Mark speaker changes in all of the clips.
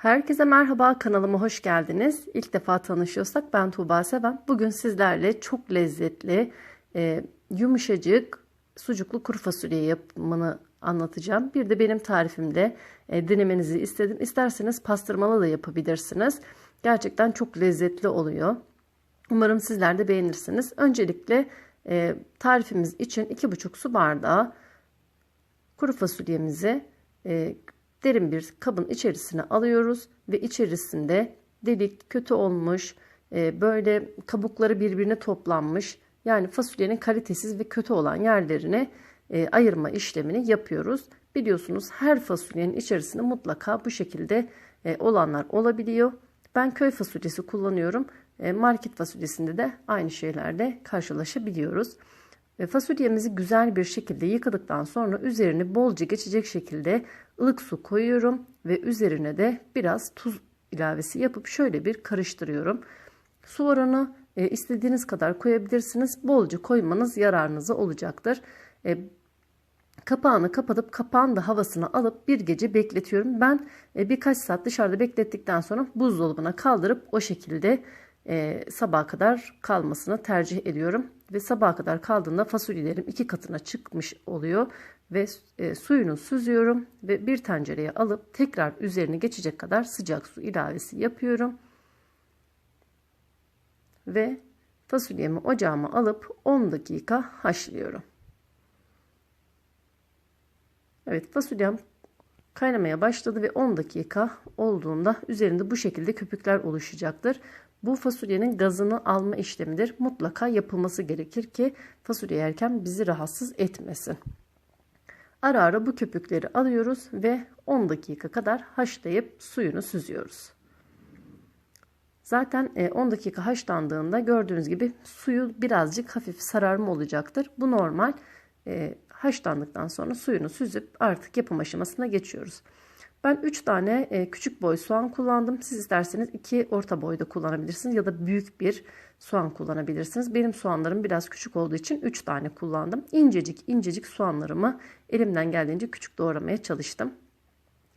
Speaker 1: Herkese merhaba kanalıma hoş geldiniz. İlk defa tanışıyorsak ben Tuğba Seven. Bugün sizlerle çok lezzetli, e, yumuşacık sucuklu kuru fasulye yapımını anlatacağım. Bir de benim tarifimde e, denemenizi istedim. İsterseniz pastırmalı da yapabilirsiniz. Gerçekten çok lezzetli oluyor. Umarım sizler de beğenirsiniz. Öncelikle e, tarifimiz için 2,5 su bardağı kuru fasulyemizi e, derin bir kabın içerisine alıyoruz ve içerisinde delik, kötü olmuş, e, böyle kabukları birbirine toplanmış yani fasulyenin kalitesiz ve kötü olan yerlerine e, ayırma işlemini yapıyoruz. Biliyorsunuz her fasulyenin içerisinde mutlaka bu şekilde e, olanlar olabiliyor. Ben köy fasulyesi kullanıyorum. Market fasulyesinde de aynı şeylerle karşılaşabiliyoruz. Fasulyemizi güzel bir şekilde yıkadıktan sonra üzerini bolca geçecek şekilde ılık su koyuyorum ve üzerine de biraz tuz ilavesi yapıp şöyle bir karıştırıyorum. Su oranı e, istediğiniz kadar koyabilirsiniz. Bolca koymanız yararınıza olacaktır. E, kapağını kapatıp kapağın da havasını alıp bir gece bekletiyorum. Ben e, birkaç saat dışarıda beklettikten sonra buzdolabına kaldırıp o şekilde e, sabaha kadar kalmasını tercih ediyorum. Ve sabaha kadar kaldığında fasulyelerim iki katına çıkmış oluyor. Ve e, suyunu süzüyorum ve bir tencereye alıp tekrar üzerine geçecek kadar sıcak su ilavesi yapıyorum. Ve fasulyemi ocağıma alıp 10 dakika haşlıyorum. Evet fasulyem kaynamaya başladı ve 10 dakika olduğunda üzerinde bu şekilde köpükler oluşacaktır. Bu fasulyenin gazını alma işlemidir. Mutlaka yapılması gerekir ki fasulye yerken bizi rahatsız etmesin. Ara ara bu köpükleri alıyoruz ve 10 dakika kadar haşlayıp suyunu süzüyoruz. Zaten 10 e, dakika haşlandığında gördüğünüz gibi suyu birazcık hafif sararma olacaktır. Bu normal. E, haşlandıktan sonra suyunu süzüp artık yapım aşamasına geçiyoruz. Ben 3 tane e, küçük boy soğan kullandım. Siz isterseniz 2 orta boyda kullanabilirsiniz ya da büyük bir soğan kullanabilirsiniz. Benim soğanlarım biraz küçük olduğu için 3 tane kullandım. İncecik incecik soğanlarımı elimden geldiğince küçük doğramaya çalıştım.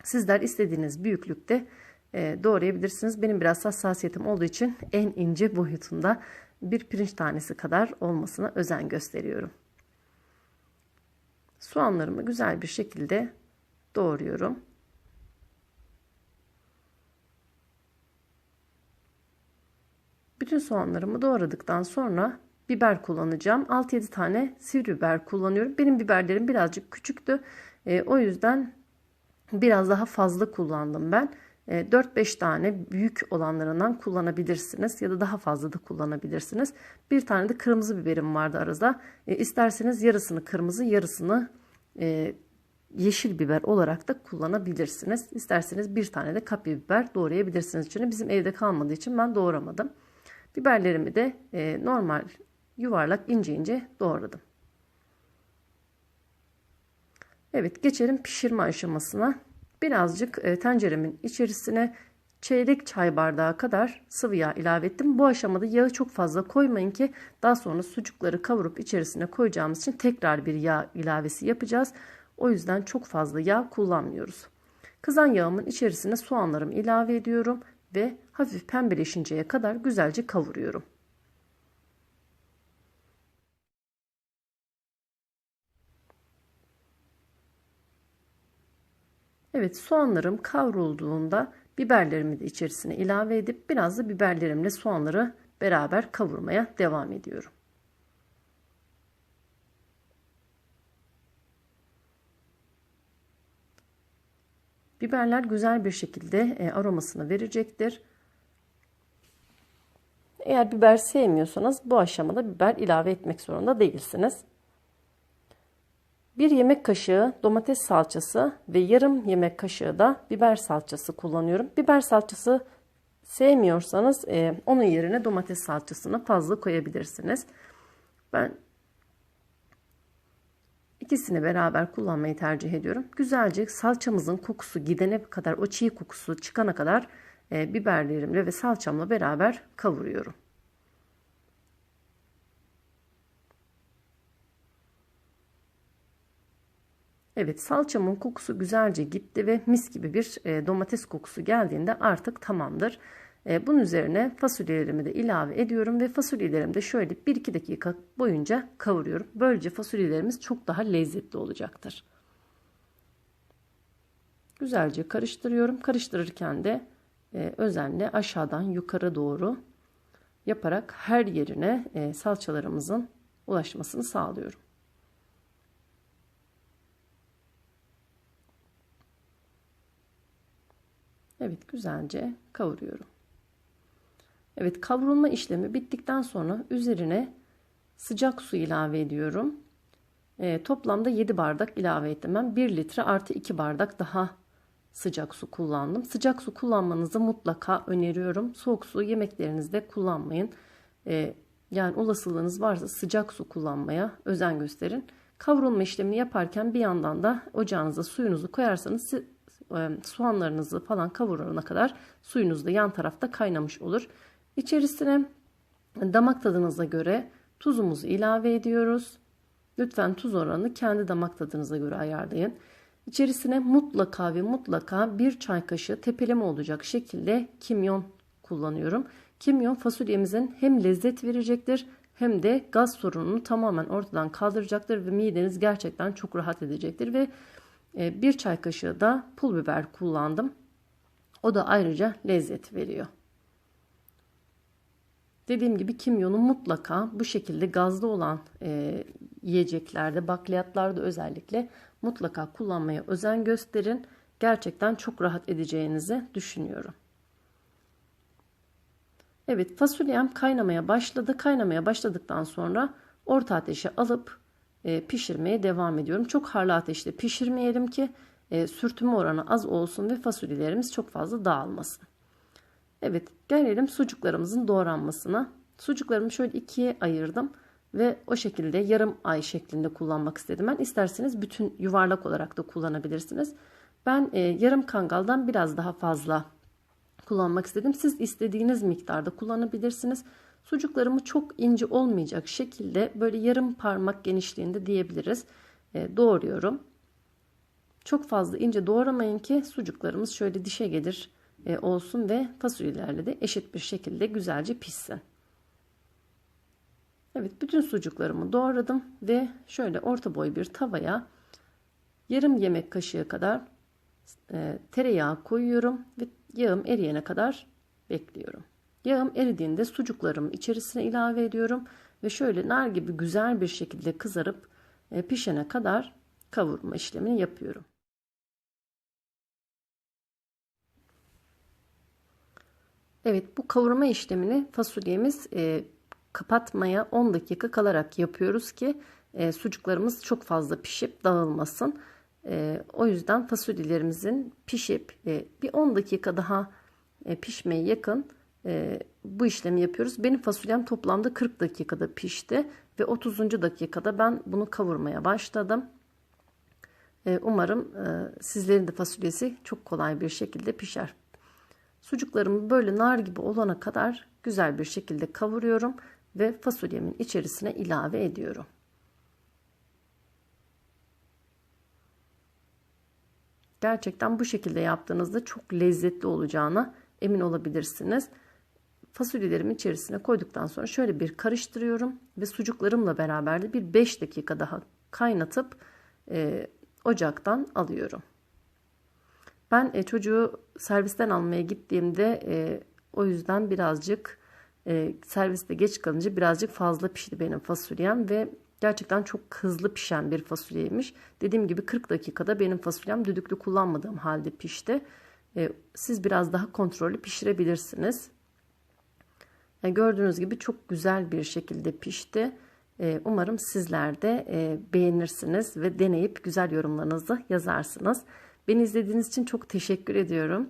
Speaker 1: Sizler istediğiniz büyüklükte e, doğrayabilirsiniz. Benim biraz hassasiyetim olduğu için en ince boyutunda bir pirinç tanesi kadar olmasına özen gösteriyorum. Soğanlarımı güzel bir şekilde doğruyorum. Bütün soğanlarımı doğradıktan sonra biber kullanacağım. 6-7 tane sivri biber kullanıyorum. Benim biberlerim birazcık küçüktü. E, o yüzden biraz daha fazla kullandım ben. E, 4-5 tane büyük olanlarından kullanabilirsiniz ya da daha fazla da kullanabilirsiniz. Bir tane de kırmızı biberim vardı arada. E, isterseniz yarısını kırmızı yarısını e, yeşil biber olarak da kullanabilirsiniz. İsterseniz bir tane de kapya biber doğrayabilirsiniz. Çünkü bizim evde kalmadığı için ben doğramadım. Biberlerimi de e, normal yuvarlak ince ince doğradım. Evet geçelim pişirme aşamasına. Birazcık e, tenceremin içerisine çeyrek çay bardağı kadar sıvı yağ ilave ettim. Bu aşamada yağı çok fazla koymayın ki daha sonra sucukları kavurup içerisine koyacağımız için tekrar bir yağ ilavesi yapacağız. O yüzden çok fazla yağ kullanmıyoruz. Kızan yağımın içerisine soğanlarımı ilave ediyorum ve hafif pembeleşinceye kadar güzelce kavuruyorum. Evet soğanlarım kavrulduğunda biberlerimi de içerisine ilave edip biraz da biberlerimle soğanları beraber kavurmaya devam ediyorum. Biberler güzel bir şekilde e, aromasını verecektir. Eğer biber sevmiyorsanız bu aşamada biber ilave etmek zorunda değilsiniz. Bir yemek kaşığı domates salçası ve yarım yemek kaşığı da biber salçası kullanıyorum. Biber salçası sevmiyorsanız e, onun yerine domates salçasını fazla koyabilirsiniz. Ben İkisini beraber kullanmayı tercih ediyorum. Güzelce salçamızın kokusu gidene kadar, o çiğ kokusu çıkana kadar e, biberlerimle ve salçamla beraber kavuruyorum. Evet salçamın kokusu güzelce gitti ve mis gibi bir e, domates kokusu geldiğinde artık tamamdır. E, bunun üzerine fasulyelerimi de ilave ediyorum ve fasulyelerimi de şöyle 1-2 dakika boyunca kavuruyorum. Böylece fasulyelerimiz çok daha lezzetli olacaktır. Güzelce karıştırıyorum. Karıştırırken de e, özenle aşağıdan yukarı doğru yaparak her yerine e, salçalarımızın ulaşmasını sağlıyorum. Evet güzelce kavuruyorum. Evet kavrulma işlemi bittikten sonra üzerine sıcak su ilave ediyorum. E, toplamda 7 bardak ilave ettim. Ben 1 litre artı 2 bardak daha sıcak su kullandım. Sıcak su kullanmanızı mutlaka öneriyorum. Soğuk su yemeklerinizde kullanmayın. E, yani olasılığınız varsa sıcak su kullanmaya özen gösterin. Kavrulma işlemini yaparken bir yandan da ocağınıza suyunuzu koyarsanız e, soğanlarınızı falan kavurana kadar suyunuz da yan tarafta kaynamış olur. İçerisine damak tadınıza göre tuzumuzu ilave ediyoruz. Lütfen tuz oranını kendi damak tadınıza göre ayarlayın. İçerisine mutlaka ve mutlaka bir çay kaşığı tepeleme olacak şekilde kimyon kullanıyorum. Kimyon fasulyemizin hem lezzet verecektir hem de gaz sorununu tamamen ortadan kaldıracaktır ve mideniz gerçekten çok rahat edecektir ve e, bir çay kaşığı da pul biber kullandım. O da ayrıca lezzet veriyor. Dediğim gibi kimyonu mutlaka bu şekilde gazlı olan e, yiyeceklerde, bakliyatlarda özellikle mutlaka kullanmaya özen gösterin. Gerçekten çok rahat edeceğinizi düşünüyorum. Evet fasulyem kaynamaya başladı. Kaynamaya başladıktan sonra orta ateşe alıp e, pişirmeye devam ediyorum. Çok harlı ateşte pişirmeyelim ki e, sürtünme oranı az olsun ve fasulyelerimiz çok fazla dağılmasın. Evet gelelim sucuklarımızın doğranmasına. Sucuklarımı şöyle ikiye ayırdım ve o şekilde yarım ay şeklinde kullanmak istedim. Ben isterseniz bütün yuvarlak olarak da kullanabilirsiniz. Ben e, yarım kangaldan biraz daha fazla kullanmak istedim. Siz istediğiniz miktarda kullanabilirsiniz. Sucuklarımı çok ince olmayacak şekilde böyle yarım parmak genişliğinde diyebiliriz. E, doğruyorum. Çok fazla ince doğramayın ki sucuklarımız şöyle dişe gelir e, olsun ve fasulyelerle de eşit bir şekilde güzelce pişsin. Evet bütün sucuklarımı doğradım ve şöyle orta boy bir tavaya yarım yemek kaşığı kadar e, tereyağı koyuyorum ve yağım eriyene kadar bekliyorum. Yağım eridiğinde sucuklarımı içerisine ilave ediyorum ve şöyle nar gibi güzel bir şekilde kızarıp e, pişene kadar kavurma işlemini yapıyorum. Evet bu kavurma işlemini fasulyemiz e, kapatmaya 10 dakika kalarak yapıyoruz ki e, sucuklarımız çok fazla pişip dağılmasın. E, o yüzden fasulyelerimizin pişip e, bir 10 dakika daha e, pişmeye yakın e, bu işlemi yapıyoruz. Benim fasulyem toplamda 40 dakikada pişti ve 30. dakikada ben bunu kavurmaya başladım. E, umarım e, sizlerin de fasulyesi çok kolay bir şekilde pişer. Sucuklarımı böyle nar gibi olana kadar güzel bir şekilde kavuruyorum ve fasulyemin içerisine ilave ediyorum. Gerçekten bu şekilde yaptığınızda çok lezzetli olacağına emin olabilirsiniz. Fasulyelerimi içerisine koyduktan sonra şöyle bir karıştırıyorum ve sucuklarımla beraber de bir 5 dakika daha kaynatıp e, ocaktan alıyorum. Ben e, çocuğu servisten almaya gittiğimde e, o yüzden birazcık e, serviste geç kalınca birazcık fazla pişti benim fasulyem ve gerçekten çok hızlı pişen bir fasulyeymiş. Dediğim gibi 40 dakikada benim fasulyem düdüklü kullanmadığım halde pişti. E, siz biraz daha kontrollü pişirebilirsiniz. E, gördüğünüz gibi çok güzel bir şekilde pişti. E, umarım sizler de e, beğenirsiniz ve deneyip güzel yorumlarınızı yazarsınız. Beni izlediğiniz için çok teşekkür ediyorum.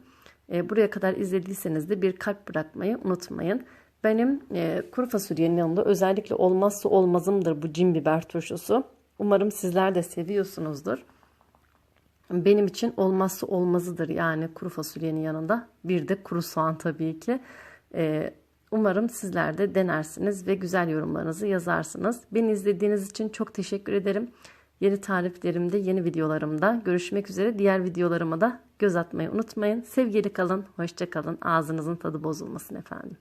Speaker 1: E, buraya kadar izlediyseniz de bir kalp bırakmayı unutmayın. Benim e, kuru fasulyenin yanında özellikle olmazsa olmazımdır bu cin biber turşusu. Umarım sizler de seviyorsunuzdur. Benim için olmazsa olmazıdır yani kuru fasulyenin yanında. Bir de kuru soğan tabii ki. E, umarım sizler de denersiniz ve güzel yorumlarınızı yazarsınız. Beni izlediğiniz için çok teşekkür ederim. Yeni tariflerimde, yeni videolarımda görüşmek üzere. Diğer videolarıma da göz atmayı unutmayın. Sevgili kalın, hoşça kalın. Ağzınızın tadı bozulmasın efendim.